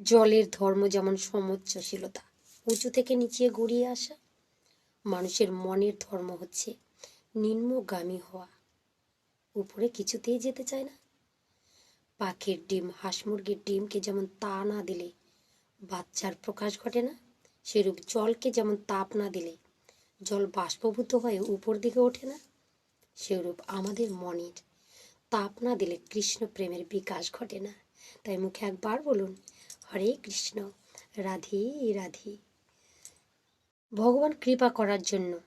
জলের ধর্ম যেমন সমুচ্চশীলতা, উঁচু থেকে নিচে গড়িয়ে আসা, মানুষের মনের ধর্ম হচ্ছে নিম্নগামী হওয়া। উপরে কিছুতেই যেতে চায় না। পাখির ডিম, হাঁস মুরগির ডিমকে যেমন তা না দিলে বাচ্চার প্রকাশ ঘটে না, সেরূপ জলকে যেমন তাপ না দিলে জল বাষ্পভূত হয়ে উপর দিকে ওঠে না, সেরূপ আমাদের মনের তাপ না দিলে কৃষ্ণ প্রেমের বিকাশ ঘটে না। তাই মুখে একবার বলুন হরে কৃষ্ণ, রাধে রাধে। ভগবান কৃপা করার জন্য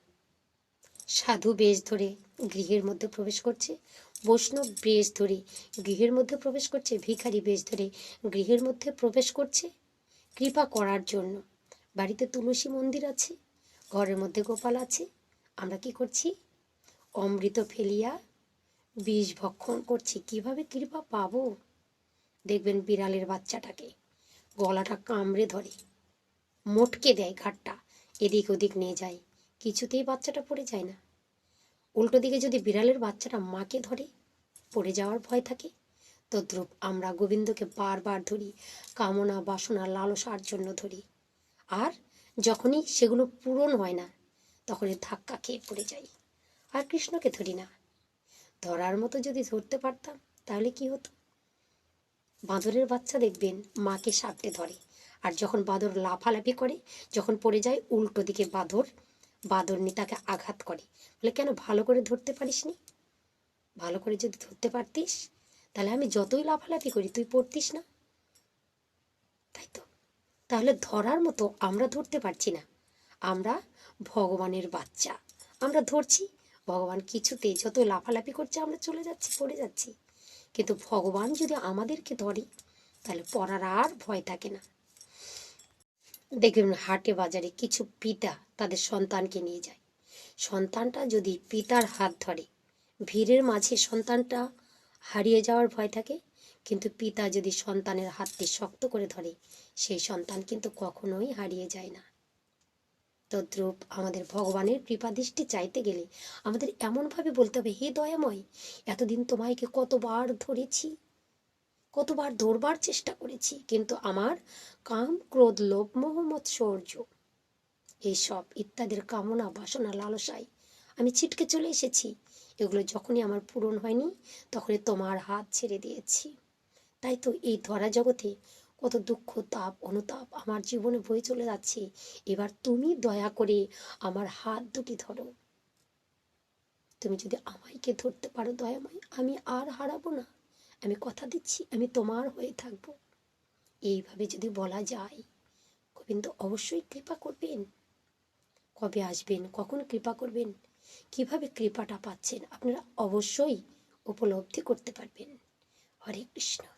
সাধু বেশ ধরে গৃহের মধ্যে প্রবেশ করছে, বৈষ্ণব বেশ ধরে গৃহের মধ্যে প্রবেশ করছে, ভিখারি বেশ ধরে গৃহের মধ্যে প্রবেশ করছে। কৃপা করার জন্য বাড়িতে তুলসী মন্দির আছে, ঘরের মধ্যে গোপাল আছে। আমরা কি করছি? অমৃত ফেলিয়া বিষ ভক্ষণ করছি। কীভাবে কৃপা পাবো? দেখবেন বিড়ালের বাচ্চাটাকে। গলাটা কামড়ে ধরে। মোটকে দেয় ঘাটটা, এদিক ওদিক নিয়ে যায়। কিছুতেই বাচ্চাটা পড়ে যায় না। উল্টো দিকে যদি বিড়ালের বাচ্চাটা মাকে ধরে, পড়ে যাওয়ার ভয় থাকে, তদ্রূপ আমরা গোবিন্দকে বারবার ধরি, কামনা, বাসনা, লালসার জন্য ধরি। আর যখনই সেগুলো পূরণ হয় না, তখনই ধাক্কা খেয়ে পড়ে যাই। আর কৃষ্ণকে ধরি না। ধরার মতো যদি ধরতে পারতাম, তাহলে কি হতো? বাঁদরের বাচ্চা দেখবেন মাকে সাপটে ধরে। আর যখন বাঁদর লাফালাফি করে, যখন পড়ে যায় উল্টো দিকে বাঁদর বাঁদর তাকে আঘাত করে। বলে, কেন, ভালো করে ধরতে পারিসনি? ভালো করে যদি ধরতে পারতিস, তাহলে আমি যতই লাফালাফি করি, তুই পড়তিস না? তাই তো। তাহলে ধরার মতো আমরা ধরতে পারছি না। আমরা ভগবানের বাচ্চা। আমরা ধরছি। ভগবান কিছুতে যত লাফালাফি করছে, আমরা চলে যাচ্ছি, পড়ে যাচ্ছি। কিন্তু ভগবান যদি আমাদেরকে ধরে, তাহলে পড়ার আর ভয় থাকে না। দেখবেন হাটে বাজারে কিছু পিতা তাদের সন্তানকে নিয়ে যায়। সন্তানটা যদি পিতার হাত ধরে, ভিড়ের মাঝে সন্তানটা হারিয়ে যাওয়ার ভয় থাকে, কিন্তু পিতা যদি সন্তানের হাতটি শক্ত করে ধরে, সেই সন্তান কিন্তু কখনোই হারিয়ে যায় না। তদ্রূপ আমাদের ভগবানের কৃপাদৃষ্টি চাইতে গেলে আমাদের এমনভাবে বলতে হবে, হে দয়াময়, এতদিন তোমায়কে কতবার ধরেছি, কতবার ধরবার চেষ্টা করেছি, কিন্তু আমার কাম, ক্রোধ, লোভ, মোহ মৎসর্য এইসব ইত্যাদির কামনা, বাসনা, লালসায় আমি ছিটকে চলে এসেছি। এগুলো যখনই আমার পূরণ হয়নি, তখনই তোমার হাত ছেড়ে দিয়েছি। তাই তো এই ধরা জগতে কত দুঃখ, তাপ, অনুতাপ আমার জীবনে বয়ে চলে যাচ্ছে। এবার তুমি দয়া করে আমার হাত দুটি ধরো। তুমি যদি আমাইকে ধরতে পারো দয়াময়, আমি আর হারাবো না। আমি কথা দিচ্ছি, আমি তোমার হয়ে থাকব। এইভাবে যদি বলা যায়, গোবিন্দ অবশ্যই কৃপা করবেন। কবে আসবেন, কখন কৃপা করবেন, কীভাবে কৃপাটা পাচ্ছেন, আপনারা অবশ্যই উপলব্ধি করতে পারবেন। হরে কৃষ্ণ।